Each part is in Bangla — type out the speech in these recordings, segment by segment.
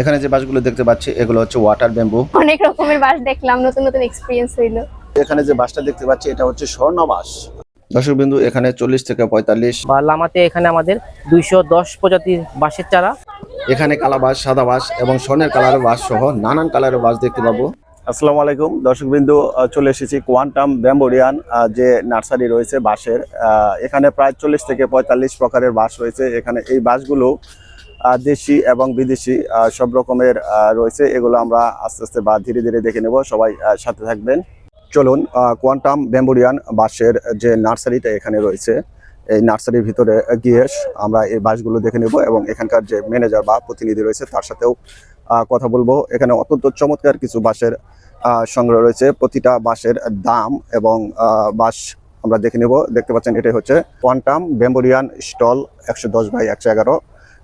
এখানে যে বাসগুলো দেখতে পাচ্ছি এগুলো হচ্ছে ওয়াটার ব্যাম্বু অনেক রকমের বাস দেখলাম নতুন নতুন এক্সপিরিয়েন্স হইল। এখানে যে বাসটা দেখতে পাচ্ছি এটা হচ্ছে স্বর্ণ বাস দর্শক বিন্দু এখানে চল্লিশ থেকে পঁয়তাল্লিশ। বা লামাতে এখানে আমাদের দুইশো দশ প্রজাতির বাঁশের চারা। এখানে কালা বাস সাদা বাস এবং স্বর্ণের কালারের বাস সহ নানান কালারের বাস দেখতে পাবো। আসসালামু আলাইকুম। দর্শক বিন্দু চলে এসেছি কোয়ান্টাম ব্যাম্বোরিয়ান যে নার্সারি রয়েছে বাসের আহ, এখানে প্রায় চল্লিশ থেকে পঁয়তাল্লিশ প্রকারের বাস রয়েছে। এখানে এই বাসগুলো আহ, দেশি এবং বিদেশি সব রকমের রয়েছে। এগুলো আমরা আস্তে আস্তে বা ধীরে ধীরে দেখে নেব। সবাই সাথে থাকবেন। চলুন কোয়ান্টাম ব্যাম্বোরিয়ান বাসের যে নার্সারিটা এখানে রয়েছে এই নার্সারির ভিতরে গিয়ে আমরা এই বাসগুলো দেখে নেব এবং এখানকার যে ম্যানেজার বা প্রতিনিধি রয়েছে তার সাথেও কথা বলব। এখানে অত্যন্ত চমৎকার কিছু আহ, সংগ্রহ রয়েছে। প্রতিটা বাসের দাম এবং বাস আমরা দেখে নেব। দেখতে পাচ্ছেন এটাই হচ্ছে কোয়ান্টাম বেম্বোরিয়ান স্টল একশো দশ বাই একশো এগারো।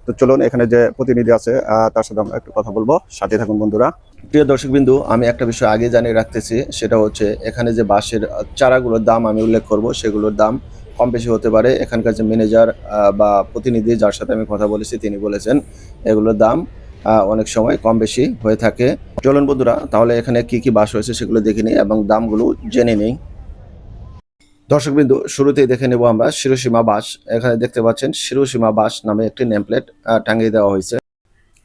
তো চলুন, এখানে যে প্রতিনিধি আছে তার সাথে আমরা একটু কথা বলব। সাথে থাকুন, বন্ধুরা। প্রিয় দর্শক বিন্দু, আমি একটা বিষয় আগে জানিয়ে রাখতেছি, সেটা হচ্ছে এখানে যে বাঁশের চারাগুলোর দাম আমি উল্লেখ করব, সেগুলোর দাম কম বেশি হতে পারে। এখানকার যে ম্যানেজার বা প্রতিনিধি যার সাথে আমি কথা বলেছি, তিনি বলেছেন এগুলোর দাম অনেক সময় কম বেশি হয়ে থাকে। চলুন, বন্ধুরা, তাহলে এখানে কি কি বাস রয়েছে সেগুলো দেখে নিই এবং দামগুলো জেনে নিই। দর্শকবিন্দু, শুরুতেই দেখে নেব আমরা শিরোসীমা বাস। এখানে দেখতে পাচ্ছেন শিরোসীমা বাস নামে একটি নেমপ্লেট টাঙিয়ে দেওয়া হয়েছে।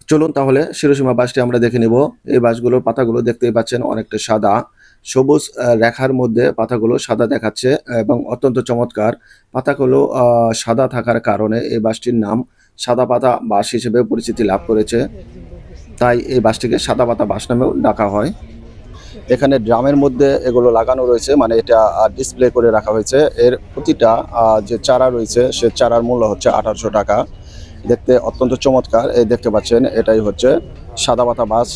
চলুন তাহলে শিরোসীমা বাসটি আমরা দেখে নিব। এই বাসগুলোর পাতাগুলো দেখতেই পাচ্ছেন অনেকটা সাদা। সবুজ রেখার মধ্যে পাতাগুলো সাদা দেখাচ্ছে এবং অত্যন্ত চমৎকার। পাতাগুলো সাদা থাকার কারণে এই বাসটির নাম সাদা পাতা বাস হিসেবে পরিচিতি লাভ করেছে। তাই এই বাসটিকে সাদা পাতা বাস নামেও ডাকা হয়। এখানে ড্রামের মধ্যে এগুলো লাগানো রয়েছে মানে এটা ডিসপ্লে করে রাখা হয়েছে। এর প্রতিটা যে চারা রয়েছে, সে চারার মূল্য হচ্ছে আঠারোশো টাকা। দেখতে অত্যন্ত চমৎকার, এই দেখতে পাচ্ছেন, এটাই হচ্ছে সাদা পাতা বাস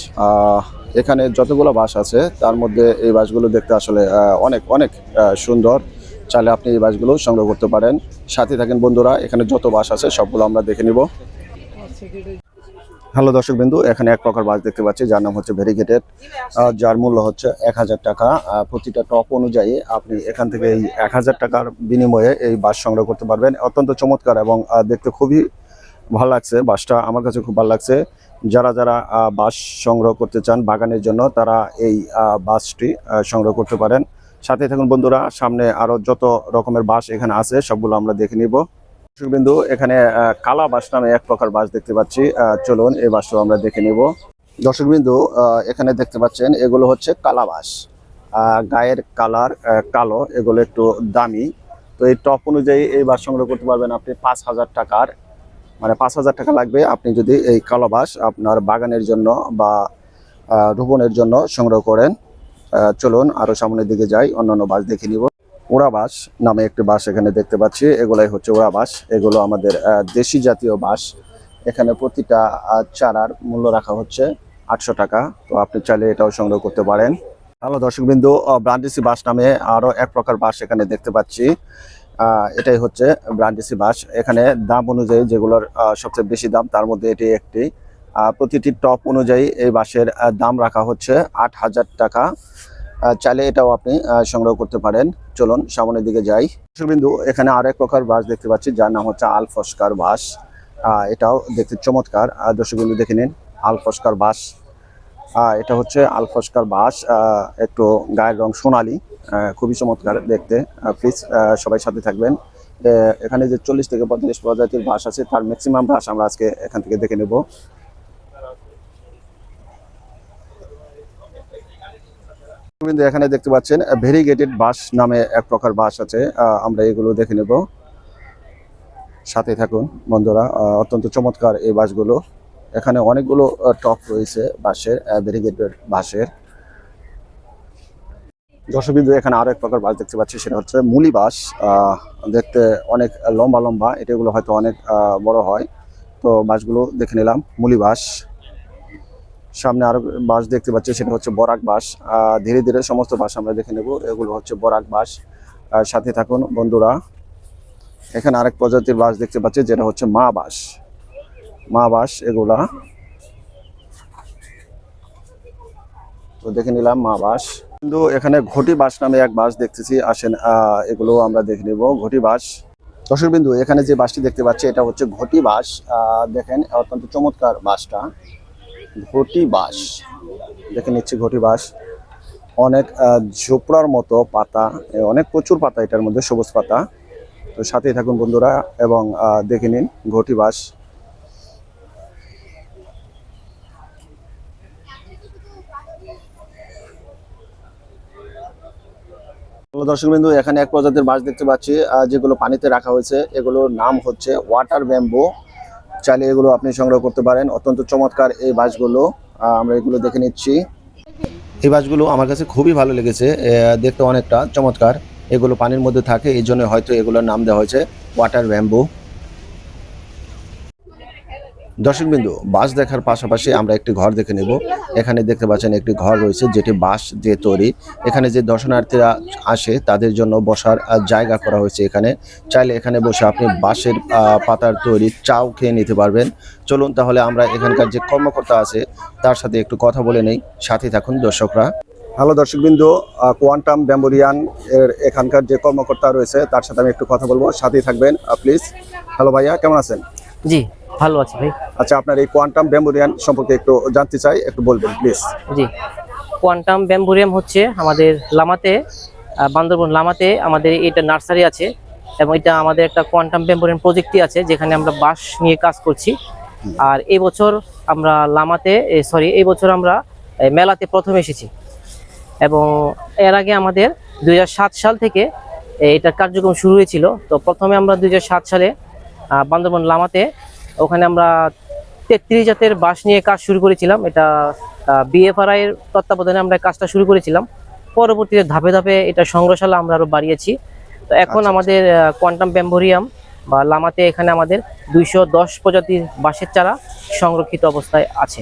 এখানে যতগুলো বাস আছে, তার মধ্যে এই বাসগুলো দেখতে আসলে অনেক অনেক সুন্দর। চাইলে আপনি এই বাসগুলো সংগ্রহ করতে পারেন। সাথে থাকেন বন্ধুরা, এখানে যত বাস আছে, সবগুলো আমরা দেখে নিব। হ্যালো দর্শক বিন্দু, এখানে এক প্রকার বাস দেখতে পাচ্ছি, যার নাম হচ্ছে ভেরিগেটেড যার মূল্য হচ্ছে এক হাজার টাকা। প্রতিটা টপ অনুযায়ী আপনি এখান থেকে এই এক হাজার টাকার বিনিময়ে এই বাস সংগ্রহ করতে পারবেন। অত্যন্ত চমৎকার এবং দেখতে খুবই ভালো লাগছে বাসটা, আমার কাছে খুব ভালো লাগছে। যারা যারা বাস সংগ্রহ করতে চান বাগানের জন্য, তারা এই বাসটি সংগ্রহ করতে পারেন। সাথে থাকুন বন্ধুরা, সামনে আরও যত রকমের বাস এখানে আছে, সবগুলো আমরা দেখে নিব। বিন্দু এখানে কালা বাস নামে এক প্রকার বাস দেখতে পাচ্ছি। চলুন এই বাসটাও আমরা দেখে নিব। দর্শক বিন্দু আহ, এখানে দেখতে পাচ্ছেন এগুলো হচ্ছে কালা বাস গায়ের কালার কালো এগুলো একটু দামি। তো এই টপ অনুযায়ী এই বাস সংগ্রহ করতে পারবেন আপনি পাঁচ হাজার টাকার। মানে পাঁচ হাজার টাকা লাগবে আপনি যদি এই কালো বাস আপনার বাগানের জন্য বা রোপণের জন্য সংগ্রহ করেন। চলুন আরও সামনের দিকে যাই অন্যান্য বাস দেখে নিব। ওড়া বাস নামে একটি বাস এখানে দেখতে পাচ্ছি। এগুলাই হচ্ছে ওড়া বাস এগুলো আমাদের দেশি জাতীয় বাস। এখানে প্রতিটা চারার মূল্য রাখা হচ্ছে আটশো টাকা। তো আপনি চাইলে এটাও সংগ্রহ করতে পারেন। হ্যালো দর্শক বিন্দু ব্রান্ডিসি বাস নামে আরও এক প্রকার বাস এখানে দেখতে পাচ্ছি। এটাই হচ্ছে ব্রান্ডিসি বাস। এখানে দাম অনুযায়ী যেগুলোর সবচেয়ে বেশি দাম, তার মধ্যে এটি একটি। প্রতিটি টপ অনুযায়ী এই বাসের দাম রাখা হচ্ছে আট হাজার টাকা। চাইলে এটাও আপনি সংগ্রহ করতে পারেন। চলুন সামনের দিকে যাই। বিন্দু এখানে আরেক প্রকার বাস দেখতে পাচ্ছি যার নাম হচ্ছে আলফস্কার বাস এটাও দেখতে চমৎকার। আহ, দর্শক বিন্দু দেখে নিন আলফস্কার বাস এটা হচ্ছে আলফস্কার বাস একটু গায়ের রং সোনালি খুবই চমৎকার দেখতে। প্লিজ সবাই সাথে থাকবেন। এখানে যে চল্লিশ থেকে পঁয়তাল্লিশ প্রজাতির বাস আছে তার ম্যাক্সিমাম বাস আমরা আজকে এখান থেকে দেখে নেব। কিন্তু এখানে দেখতে পাচ্ছেন ভেরিগেটেড বাস নামে এক প্রকার বাস আছে। আমরা এগুলো দেখে নেব। সাথে থাকুন বন্ধুরা অত্যন্ত চমৎকার এই বাসগুলো এখানে অনেকগুলো টপ রয়েছে বাসের ভেরিগেটেড বাসের দর্শকবিন্দু, এখানে আরও এক প্রকার বাস দেখতে পাচ্ছি, সেটা হচ্ছে মুলি বাস দেখতে অনেক লম্বা লম্বা এটাগুলো হয়তো অনেক বড় হয়। তো বাসগুলো দেখে নিলাম, মুলি বাস সামনে আরও বাস দেখতে পাচ্ছি সেটা হচ্ছে বরাক বাস। আহ, ধীরে ধীরে সমস্ত বাস আমরা দেখে নেব এগুলো হচ্ছে বরাক বাস। আহ, সাথে থাকুন বন্ধুরা। এখানে আরেক প্রজাতির বাস দেখতে পাচ্ছি যেটা হচ্ছে মা বাস। মা বাস এগুলা। তো দেখে নিলাম মা বাস। কিন্তু এখানে ঘটি বাস নামে এক বাস দেখতেছি আসেন এগুলো আমরা দেখে নিব ঘটি বাস। দর্শক বিন্দু এখানে যে বাসটি দেখতে পাচ্ছি এটা হচ্ছে ঘটি বাস। দেখেন অত্যন্ত চমৎকার বাসটা। ঘটি বাঁশ। দেখে নিচ্ছি ঘটি বাঁশ। অনেক ঝোপড়ার মতো পাতা অনেক প্রচুর পাতা এটার মধ্যে, সবুজ পাতা। তো সাথেই থাকুন বন্ধুরা এবং দেখে নিন ঘটি বাঁশ। দর্শক বিন্দু, এখানে এক প্রজাতির বাঁশ দেখতে পাচ্ছি যেগুলো পানিতে রাখা হয়েছে। এগুলোর নাম হচ্ছে ওয়াটার ব্যাম্বো। চাইলে এগুলো আপনি সংগ্রহ করতে পারেন। অত্যন্ত চমৎকার এই বাসগুলো আমরা এগুলো দেখে নিচ্ছি। এই বাসগুলো আমার কাছে খুবই ভালো লেগেছে দেখতে অনেকটা চমৎকার। এগুলো পানির মধ্যে থাকে, এই জন্য হয়তো এগুলোর নাম দেওয়া হয়েছে ওয়াটার ব্যাম্বো দর্শকবিন্দু বাস দেখার পাশাপাশি আমরা একটি ঘর দেখে নেব। এখানে দেখতে পাচ্ছেন একটি ঘর রয়েছে যেটি বাঁশ দিয়ে তৈরি। এখানে যে দর্শনার্থীরা আসে তাদের জন্য বসার জায়গা করা হয়েছে এখানে। চাইলে এখানে বসে আপনি বাঁশের পাতার তৈরি চাও খেয়ে নিতে পারবেন। চলুন তাহলে আমরা এখানকার যে কর্মকর্তা আছে তার সাথে একটু কথা বলে নেই। সাথে থাকুন দর্শকরা। হ্যালো দর্শকবিন্দু কোয়ান্টাম ব্যাম্বোরিয়ান এর এখানকার যে কর্মকর্তা রয়েছে তার সাথে আমি একটু কথা বলব। সাথেই থাকবেন প্লিজ হ্যালো ভাইয়া কেমন আছেন? জি। ভালো আছি ভাই। আচ্ছা আপনার এই কোয়ান্টাম ব্যাম্বোরিয়ান সম্পর্কে একটু জানতে চাই একটু বলবেন প্লিজ। জি। কোয়ান্টাম ব্যাম্বোরিয়াম হচ্ছে আমাদের লামাতে বান্দরবন লামাতে আমাদের এটা নার্সারি আছে এবং এটা আমাদের একটা কোয়ান্টাম ব্যাম্বোরিয়াম প্রজেক্টই আছে যেখানে আমরা বাঁশ নিয়ে কাজ করছি। আর এই বছর আমরা লামাতে সরি এই বছর আমরা মেলাতে প্রথম এসেছি। এবং এর আগে আমাদের দুই হাজার সাত সাল থেকে এটার কার্যক্রম শুরু হয়েছিল। তো প্রথমে আমরা দুই হাজার সাত সালে বান্দরবন লামাতে ওখানে আমরা তেত্রিশ জাতের বাঁশ নিয়ে কাজ শুরু করেছিলাম। এটা বিএফআরআই এর তত্ত্বাবধানে আমরা কাজটা শুরু করেছিলাম। পরবর্তীতে ধাপে ধাপে এটা সংগ্রহশালা আমরা আরও বাড়িয়েছি। তো এখন আচ্ছা, আমাদের কোয়ান্টাম ব্যাম্বোরিয়াম বা লামাতে এখানে আমাদের দুইশো দশ প্রজাতির বাঁশের চারা সংরক্ষিত অবস্থায় আছে।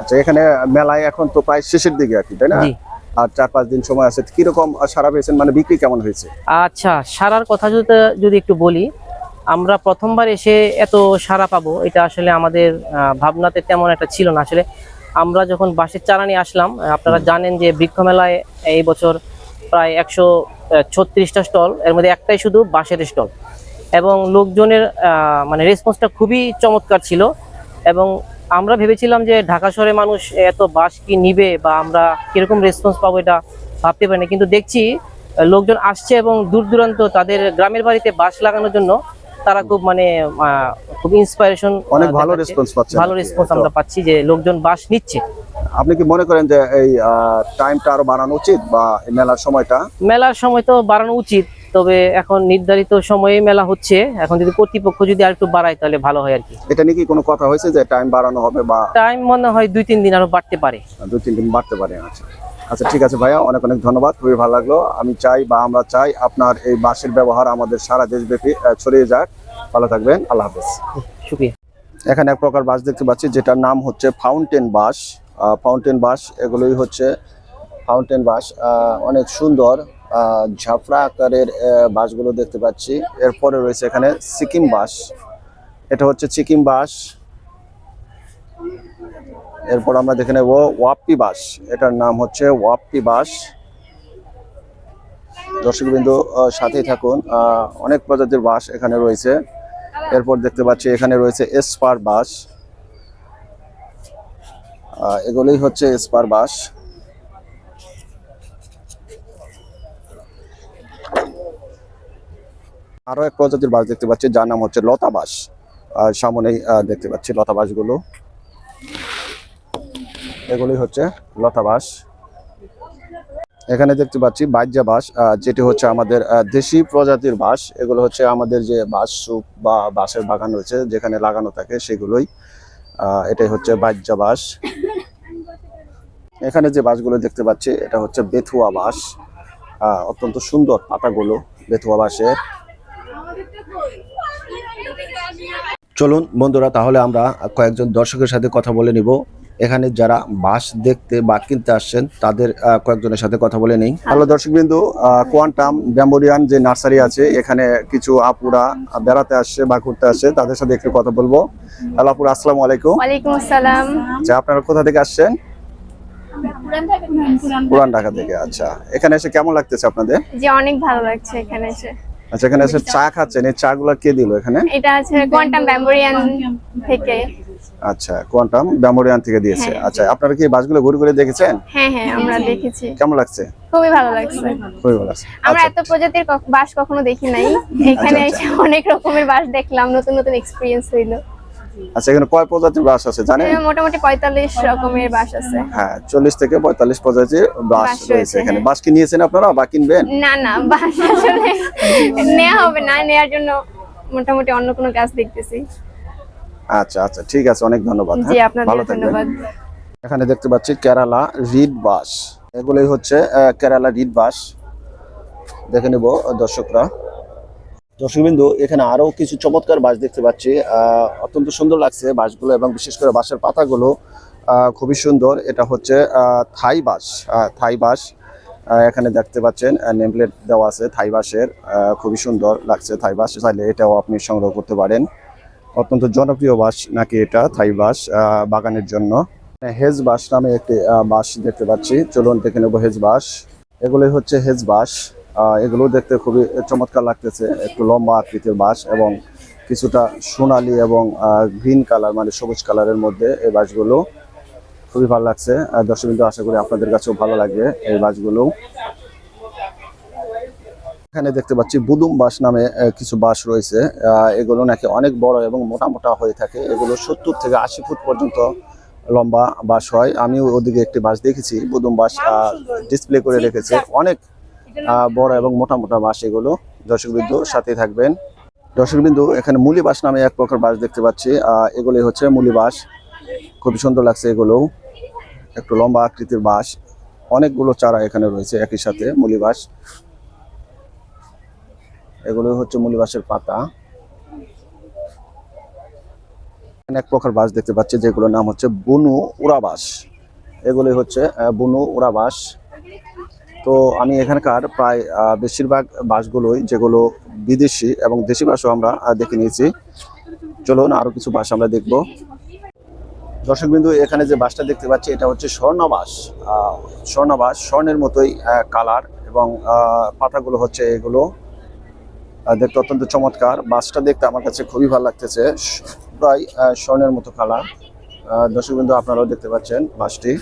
আচ্ছা এখানে মেলায় এখন তো প্রায় শেষের দিকে আর কি তাই না? আর চার পাঁচ দিন সময় আছে। কীরকম সারা পেয়েছেন? মানে বিক্রি কেমন হয়েছে? আচ্ছা সারার কথা যদি যদি একটু বলি আমরা প্রথমবার এসে এত সারা পাবো এটা আসলে আমাদের ভাবনাতে তেমন একটা ছিল না। আসলে আমরা যখন বাঁশের চারা নিয়ে আসলাম আপনারা জানেন যে বৃক্ষ মেলায় এই বছর প্রায় একশো ছত্রিশটা স্টল এর মধ্যে একটাই শুধু বাঁশের স্টল। এবং লোকজনের মানে রেসপন্সটা খুবই চমৎকার ছিল। এবং আমরা ভেবেছিলাম যে ঢাকা শহরে মানুষ এত বাস কি নিবে বা আমরা কীরকম রেসপন্স পাবো এটা ভাবতে পারিনি। কিন্তু দেখছি লোকজন আসছে এবং দূর দূরান্ত তাদের গ্রামের বাড়িতে বাস লাগানোর জন্য তারা খুব মানে খুব ইন্সপাইরেশন অনেক ভালো রেসপন্স পাচ্ছে ভালো রেসপন্স আমরা পাচ্ছি যে লোকজন বাস নিচ্ছে। আপনি কি মনে করেন যে এই টাইমটা আরও বাড়ানো উচিত বা মেলার সময়টা? মেলার সময় তো বাড়ানো উচিত। তবে এখন নির্ধারিত সময়ে মেলা হচ্ছে। এখন যদি কর্তৃপক্ষ যদি আর একটু বাড়ায় তাহলে ভালো হয় আর কি। এটা নিয়ে কি কোনো কথা হয়েছে যে টাইম বাড়ানো হবে বা টাইম মনে হয় দুই তিন দিন আরও বাড়তে পারে। দু তিন দিন বাড়তে পারে আচ্ছা। আচ্ছা ঠিক আছে ভাইয়া অনেক অনেক ধন্যবাদ খুবই ভালো লাগল। আমি চাই বা আমরা চাই আপনার এই বাঁশের ব্যবহার আমাদের সারা দেশব্যাপী ছড়িয়ে যাক। ভালো থাকবেন আল্লাহ হাফেজ। শুক্রিয়া। এখানে এক প্রকার বাঁশ দেখতে পাচ্ছি যেটার নাম হচ্ছে ফাউন্টেন বাঁশ। ফাউন্টেন বাঁশ এগুলোই হচ্ছে ফাউন্টেন বাঁশ। আহ, অনেক সুন্দর। ঝাপড়া আকারের বাঁশগুলো দেখতে পাচ্ছি। এরপরে রয়েছে এখানে সিকিম বাঁশ এটা হচ্ছে সিকিম বাঁশ এরপর আমরা দেখে নেব ওয়াপ্পি বাঁশ এটার নাম হচ্ছে ওয়াপ্পি বাঁশ দর্শকবিন্দু সাথেই থাকুন। অনেক প্রজাতির বাঁশ এখানে রয়েছে। এরপর দেখতে পাচ্ছি এখানে রয়েছে এসপার বাস। আহ, এগুলোই হচ্ছে এসপার বাস। আরও এক প্রজাতির বাস দেখতে পাচ্ছি যার নাম হচ্ছে লতা বাস। আর সামনেই দেখতে পাচ্ছি লতা বাসগুলো। এগুলোই হচ্ছে লতা বাস। এখানে দেখতে পাচ্ছি বাঁশ আহ, যেটি হচ্ছে আমাদের দেশি প্রজাতির বাঁশ এগুলো হচ্ছে আমাদের যে বাঁশ সুপ বা বাঁশের বাগান রয়েছে যেখানে লাগানো থাকে সেগুলোই। এটাই হচ্ছে বাইজা বাঁশ এখানে যে বাঁশগুলো দেখতে পাচ্ছি এটা হচ্ছে বেথুয়া আহ, অত্যন্ত সুন্দর পাতাগুলো বেথুয়া বাঁশের চলুন বন্ধুরা তাহলে আমরা কয়েকজন দর্শকের সাথে কথা বলে নিব। এখানে যারা বাস দেখতে বা কিনতে আসছেন তাদের কয়েকজনের সাথে কথা বলে নেই। হ্যালো দর্শক বিন্দু কোয়ান্টাম ব্যাম্বোরিয়ান যে নার্সারি আছে এখানে কিছু আপুরা বেড়াতে আসছে বা ঘুরতে আসছে তাদের সাথে একটু কথা বলব। হ্যালো আপুরা আসসালামু আলাইকুম। ওয়ালাইকুম আসসালাম। আচ্ছা আপনারা কোথা থেকে আসছেন? পুরান ঢাকা থেকে। আচ্ছা এখানে এসে কেমন লাগতেছে আপনাদের? যে অনেক ভালো লাগছে এখানে এসে। আচ্ছা এখানে আছে চা খাচ্ছেন এই চা গুলা কে দিল এখানে? এটা আছে কোয়ান্টাম ব্যাম্বোরিয়ান থেকে। আচ্ছা কোয়ান্টাম ব্যামোরিয়ান থেকে দিয়েছে। হ্যাঁ। আচ্ছা আপনারা কি বাসগুলো ঘুরে ঘুরে দেখেছেন? হ্যাঁ হ্যাঁ আমরা দেখেছি। কেমন লাগছে? খুবই ভালো লাগছে। খুবই ভালো লাগছে। আমরা আচ্ছা। এত প্রজাতির বাস কখনো দেখি নাই। এখানে আচ্ছা। এসে অনেক রকমের বাস দেখলাম নতুন নতুন এক্সপিরিয়েন্স হইল। আচ্ছা এখানে কয় প্রজাতির বাস আছে জানেন? মোটামুটি পঁয়তাল্লিশ রকমের বাস আছে। হ্যাঁ চল্লিশ থেকে পঁয়তাল্লিশ প্রজাতির বাস বাস রয়েছে এখানে। হ্যাঁ। বাস কি নিয়েছেন আপনারা বা কিনবেন? না না বাস আসলে নেওয়া হবে না নেওয়ার জন্য মোটামুটি অন্য কোনো দেখতেছি। আচ্ছা আচ্ছা ঠিক আছে অনেক ধন্যবাদ জি হ্যাঁ? আপনাদের ধন্যবাদ। এখানে দেখতে পাচ্ছি কেরালা রিড বাস। এগুলোই হচ্ছে কেরালা রিড বাস। দেখে নেব দর্শকরা। দর্শকবিন্দু, এখানে আরও কিছু চমৎকার বাস দেখতে পাচ্ছি। অত্যন্ত সুন্দর লাগছে বাসগুলো এবং বিশেষ করে বাসের পাতাগুলো খুবই সুন্দর। এটা হচ্ছে থাই বাস থাই বাস এখানে দেখতে পাচ্ছেন নেমপ্লেট দেওয়া আছে থাই বাসের। খুবই সুন্দর লাগছে থাই বাস, চাইলে এটাও আপনি সংগ্রহ করতে পারেন। অত্যন্ত জনপ্রিয় বাস নাকি এটা, থাই বাস বাগানের জন্য। হেজ বাস নামে একটি বাস দেখতে পাচ্ছি। চলুন দেখে নেব হেজ বাস। এগুলোই হচ্ছে হেজ বাস। এগুলো দেখতে খুবই চমৎকার লাগতেছে। একটু লম্বা আকৃতির বাস এবং কিছুটা সোনালী এবং গ্রিন কালার মানে সবুজ কালারের মধ্যে এই বাসগুলো খুবই ভালো লাগছে। আর দর্শক বিন্দু আশা করি আপনাদের কাছেও ভালো লাগবে এই বাসগুলো এখানে দেখতে পাচ্ছি বুদুম বাস নামে কিছু বাস রয়েছে। এগুলো নাকি অনেক বড় এবং মোটা মোটা হয়ে থাকে। এগুলো সত্তর থেকে আশি ফুট পর্যন্ত লম্বা বাস হয়। আমি ওদিকে একটি বাস দেখেছি। বুদুম বাস ডিসপ্লে করে রেখেছে। অনেক বড় এবং মোটা মোটা বাস এগুলো। দর্শকবিন্দু সাথে থাকবেন। দর্শকবিন্দু, এখানে মুলি বাস নামে এক প্রকার বাস দেখতে পাচ্ছি। এগুলোই হচ্ছে মুলি বাস খুবই সুন্দর লাগছে এগুলো একটু লম্বা আকৃতির বাস অনেকগুলো চারা এখানে রয়েছে একই সাথে মুলি বাস এগুলো হচ্ছে মুলিবাসের পাতা। এখানে এক প্রকার বাস দেখতে পাচ্ছি, যেগুলোর নাম হচ্ছে বুনু উড়াবাস এগুলোই হচ্ছে বুনু উড়াবাস তো আমি এখানকার প্রায় বেশিরভাগ বাসগুলোই যেগুলো বিদেশি এবং দেশি বাসও আমরা দেখে নিয়েছি। চলুন আরও কিছু বাস আমরা দেখব। দর্শকবিন্দু, এখানে যে বাসটা দেখতে পাচ্ছি, এটা হচ্ছে স্বর্ণবাস। স্বর্ণবাস, স্বর্ণের মতোই কালার এবং পাতাগুলো হচ্ছে এগুলো। দেখতে অত্যন্ত চমৎকার। বাসটা দেখতে আমার কাছে খুবই ভালো লাগতেছে। প্রায় স্বর্ণের মতো কালার। দর্শক বিন্দু আপনারাও দেখতে পাচ্ছেন বাসটি।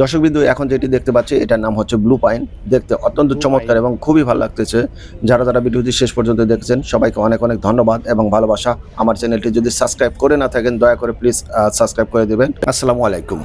দর্শক বিন্দু এখন যেটি দেখতে পাচ্ছি এটার নাম হচ্ছে ব্লু পাইন দেখতে অত্যন্ত চমৎকার এবং খুবই ভালো লাগতেছে। যারা যারা ভিডিওটি শেষ পর্যন্ত দেখেছেন সবাইকে অনেক অনেক ধন্যবাদ এবং ভালোবাসা। আমার চ্যানেলটি যদি সাবস্ক্রাইব করে না থাকেন দয়া করে প্লিজ সাবস্ক্রাইব করে দেবেন। আসসালামু আলাইকুম।